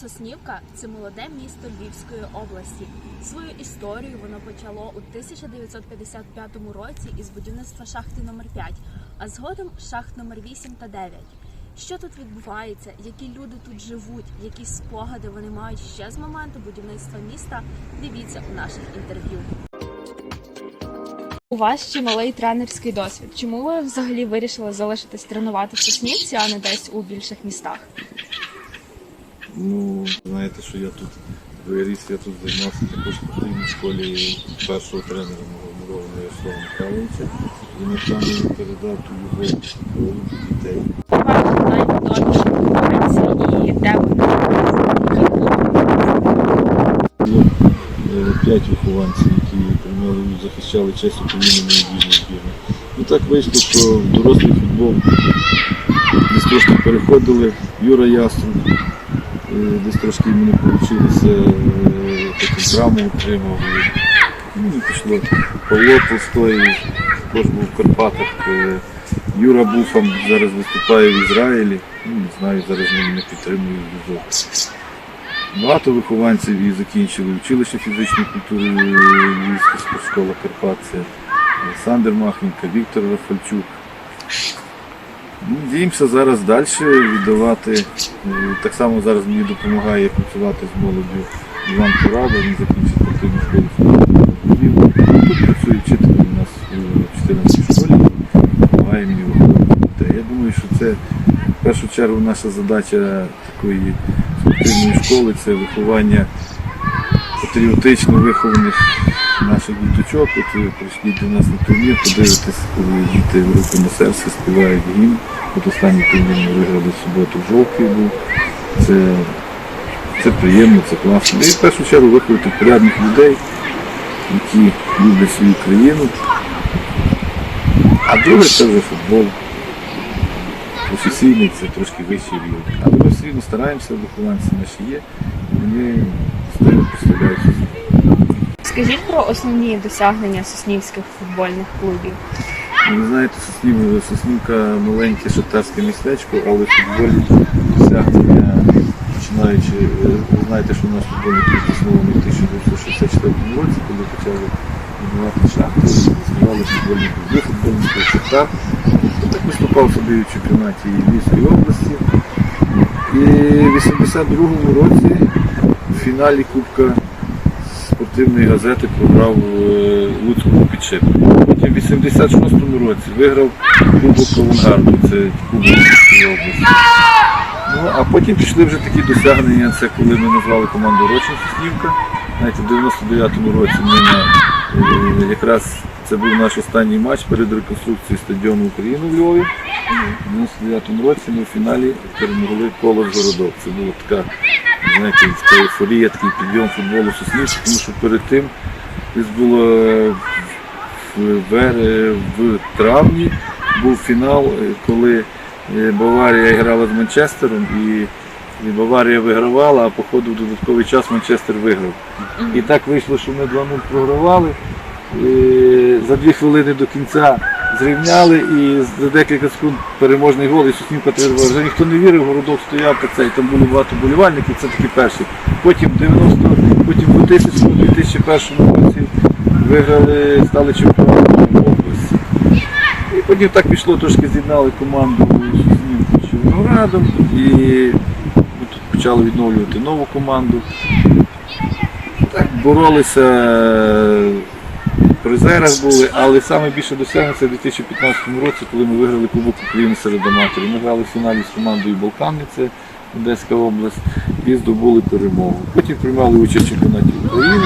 Соснівка це молоде місто Львівської області. Свою історію воно почало у 1955 році із будівництва шахти номер 5 а згодом шахт номер 8 та 9. Що тут відбувається, які люди тут живуть, які спогади вони мають ще з моменту будівництва міста? Дивіться у наших інтерв'ю. У вас ще малий тренерський досвід. Чому ви взагалі вирішили залишитись тренувати в Соснівці, а не десь у більших містах? Ну, знаєте, що я тут виріс, я тут займався також в школі першого тренера мого Мурова Ярослава Михайловича. І напевно він передав ту любов до дітей. П'ять вихованців, які приймали захищали честь України на відбірній збірні. І так вийшло, що дорослий футбол десь трошки переходили. Юра Яструб, десь трошки не вийшло, потім травму отримав. Ну, і пішло. Павло Толстой також був в Карпатах. Е, Юра Буфам зараз виступає в Ізраїлі. Ну, не знаю, зараз ним не підтримую зв'язок. Багато вихованців і закінчили училище фізичної культури Львівська спортшкола Карпат. Олександр Махненко, Віктор Рафальчук. Ну, Надіємося зараз далі віддавати. Е, Так само зараз мені допомагає працювати з молоддю Іван Порада, він закінчив спортивну школу. Тут працює вчитель у нас у 14 школі, допомагає мені виховувати. Я думаю, що це в першу чергу наша задача такої спортивної школи це виховання патріотично вихованих наших діточок. От прийшли до нас на турнір, подивитись, коли діти в руку на серце співають гімн. От останній турнір ми виграли в суботу жовтий був. Це, це приємно, це класно. І в першу чергу виховати порядних людей, які люблять свою країну. А друге це вже футбол. Професійний це трошки вищий рівень. Але ми все рівно стараємося, вихованці наші є, і вони постійно представляються. Скажіть про основні досягнення соснівських футбольних клубів. Ви знаєте, Соснів, Соснівка маленьке шахтарське містечко, але в футболі досягнення, починаючи, е, ви знаєте, що наш футбольний клуб заснований в 1964 році, коли почали будувати шахти, заснували футбольний клуб. Є футбольний клуб Шахтар. Так виступав собі в чемпіонаті Львівської області. І в 82-му році в фіналі Кубка спортивної газети програв е, Луцькому підшипнику. Потім в 86-му році виграв Кубок Авангарду, це Кубок Луцької області. Ну, а потім пішли вже такі досягнення, це коли ми назвали команду Рочна Соснівка. Знаєте, в 99-му році ми е, якраз це був наш останній матч перед реконструкцією стадіону України в Львові. У 99-му році ми в фіналі перемогли коло городок. Це була така, знаєте, така ейфорія, такий підйом футболу Соснівська, тому що перед тим десь було е, в, в травні був фінал, е, коли е, Баварія грала з Манчестером і, і Баварія вигравала, а по ходу в додатковий час Манчестер виграв. І так вийшло, що ми 2-0 програвали. І за дві хвилини до кінця зрівняли і за декілька секунд переможний гол і Соснівка тривала. Вже ніхто не вірив, городок стояв та цей, там було багато болівальників, це такі перші. Потім в 90, потім в 2000-2001 році виграли, стали чемпіонами області. І потім так пішло, трошки з'єднали команду з Червоноградом і почали відновлювати нову команду. Так, боролися призерах були, але саме більше досягнення це в 2015 році, коли ми виграли Кубок України серед аматорів. Ми грали в фіналі з командою Балкани, це Одеська область, і здобули перемогу. Потім приймали участь в чемпіонаті України.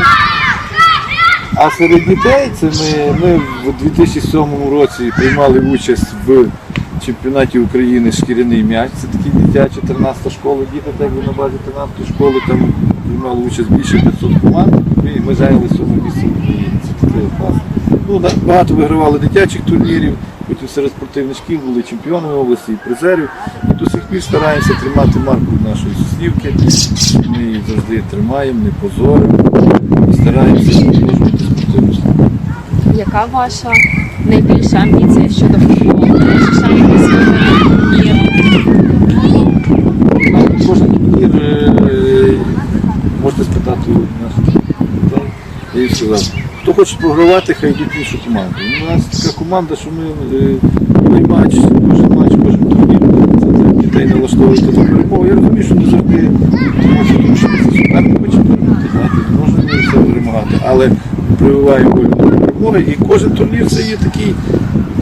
А серед дітей це ми, ми в 2007 році приймали участь в чемпіонаті України шкіряний м'яч. Це такі дитячі 13 школа, діти так якби на базі 13 школи там приймали участь більше 500 команд. І ми зайняли сьоме місце Ну, багато вигравали дитячих турнірів, потім серед спортивних шкіл були чемпіонами області і призерів. І до сих пір стараємося тримати марку нашої Соснівки. Ми її завжди тримаємо, не позоримо. І стараємося продовжувати спортивну справу. Яка ваша найбільша амбіція щодо футболу? Вибір? Кожен турнір е, можете спитати у наших хто хоче програвати, хай йдуть в іншу команду. У нас така команда, що ми е, кожен матч, кожен матч, кожен турнір, дітей налаштовується до перемоги. Я розумію, що не завжди тому що це суперник хоче знаєте, можна не все перемагати, але прививаємо до перемоги. І кожен турнір це є такий,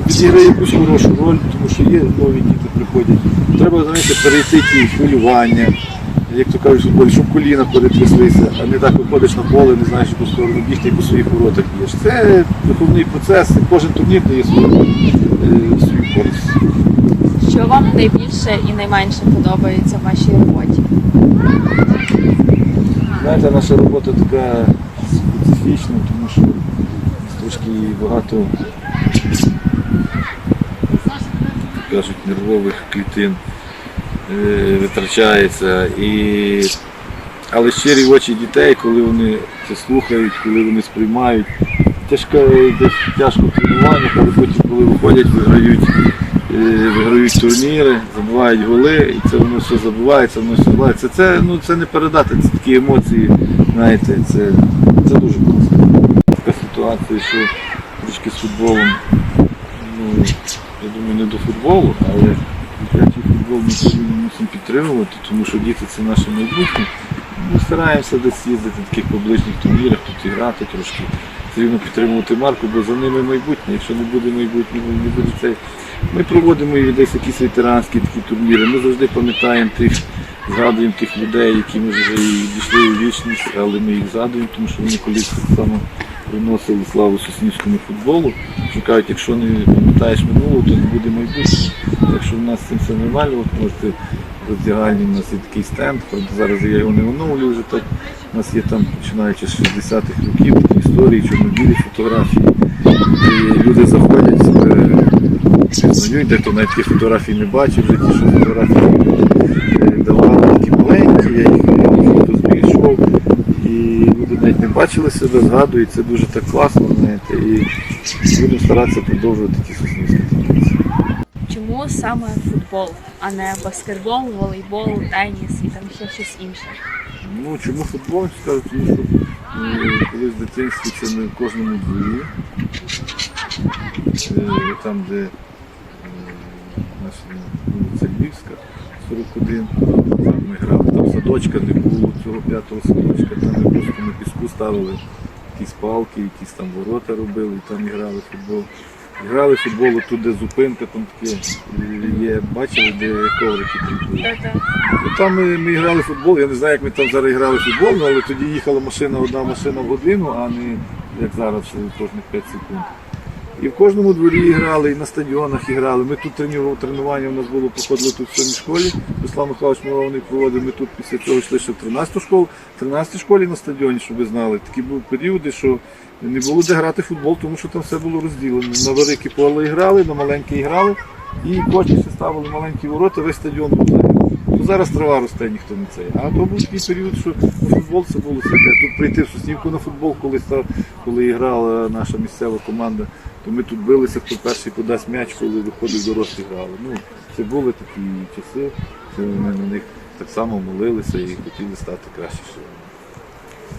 відіграє якусь хорошу роль, тому що є нові діти приходять. Треба, знаєте, перейти ті хвилювання, як то кажуть, футболі, щоб коліна перетряслися, а не так виходиш на поле, не знаєш, яку сторону бігти і по своїх воротах б'єш. Це виховний процес, кожен турнір дає свою, е, свою користь. Що вам найбільше і найменше подобається в вашій роботі? Знаєте, наша робота така специфічна, тому що трошки багато кажуть, нервових клітин витрачається. І... Але щирі очі дітей, коли вони це слухають, коли вони сприймають. Тяжко, тяжко в тренуваннях, але потім, коли виходять, виграють, е, виграють турніри, забувають голи, і це воно все забувається, воно все забувається. Це, ну, це не передати, це такі емоції, знаєте, це, це дуже класно. Така ситуація, що трошки з футболом, ну, я думаю, не до футболу, але футбол ми повинні мусимо підтримувати, тому що діти це наше майбутнє. Ми стараємося десь їздити в таких поближніх турнірах, тут і грати трошки. Все рівно підтримувати марку, бо за ними майбутнє. Якщо не буде майбутнього, не буде цей. Ми проводимо і десь якісь ветеранські такі турніри. Ми завжди пам'ятаємо тих, згадуємо тих людей, які ми вже дійшли у вічність, але ми їх згадуємо, тому що вони колись так само приносили славу соснівському футболу. Що кажуть, якщо не пам'ятаєш минулого, то не буде майбутнього. Так що в нас цим все нормально, от можете роздягальні, у нас є такий стенд, зараз я його не оновлюю вже так. У нас є там, починаючи з 60-х років, історії, чорнобілі фотографії. І люди заходять, себе пізнають, дехто навіть фотографії не бачив, вже ті, що фотографії е, давали такі маленькі, я їх фото збільшував. І люди навіть не бачили себе, згадують, це дуже так класно, знаєте, і будемо старатися продовжувати ті соснівські традиції. Чому саме футбол, а не баскетбол, волейбол, теніс і там ще щось інше? Ну, чому футбол? Скажу, тому що е, колись в дитинстві це ми в кожному дворі. Е, Там, де е, наша вулиця Львівська, 41, там ми грали, садочка не було, цього п'ятого садочка, там ми просто на піску ставили якісь палки, якісь там ворота робили, і там грали футбол. Грали футбол, тут де зупинка, там таке є, бачили, де коврики кріпили. Ну, Там ми, ми грали футбол, я не знаю, як ми там зараз грали футбол, ну, але тоді їхала машина, одна машина в годину, а не як зараз що кожних 5 секунд. І в кожному дворі грали, і на стадіонах грали. Ми тут тренували, тренування у нас було, проходило тут в сьомій школі. Руслан Михайлович Милований проводив, ми тут після цього йшли ще в 13 школу, в 13 школі на стадіоні, щоб ви знали. Такі були періоди, що не було де грати футбол, тому що там все було розділено. На великі поле грали, на маленькі грали, і кожні ще ставили маленькі ворота, весь стадіон був. То зараз трава росте, ніхто не цей. А то був такий період, що на футбол це було святе. Тут прийти в Соснівку на футбол, коли коли грала наша місцева команда, то ми тут билися, хто перший подасть м'яч, коли виходив дорослі грали. Ну, це були такі часи, це ми на них так само молилися і хотіли стати краще.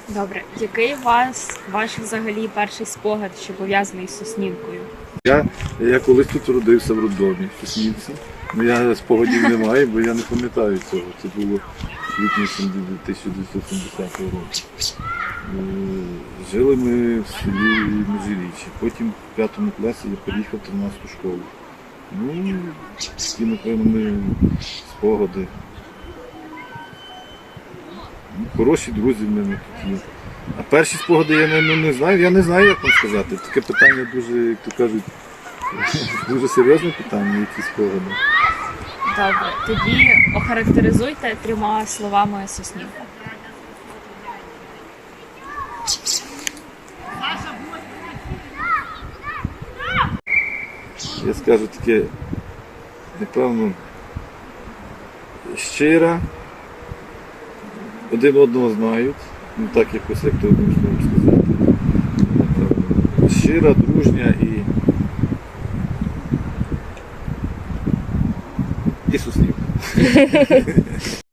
Добре, який у вас ваш взагалі перший спогад, що пов'язаний з Соснівкою? Я, я колись тут родився в роддомі в Соснівці. Ну я спогадів не маю, бо я не пам'ятаю цього. Це було в квітні 1970 року. Жили ми в селі Межиріччя. Потім в п'ятому класі я переїхав в 13 школу. Ну, такі, напевно, ми спогади. Ну, Хороші друзі в мене є. А перші спогади я не, не знаю, я не знаю, як вам сказати. Таке питання дуже, як то кажуть, дуже серйозне питання, які спогади. Добре, тоді охарактеризуйте трьома словами Соснівку. Я скажу таке, напевно, щира, один одного знають, ну так якось як то одним словом сказати. Напевно, Щира, дружня і. І суслівка.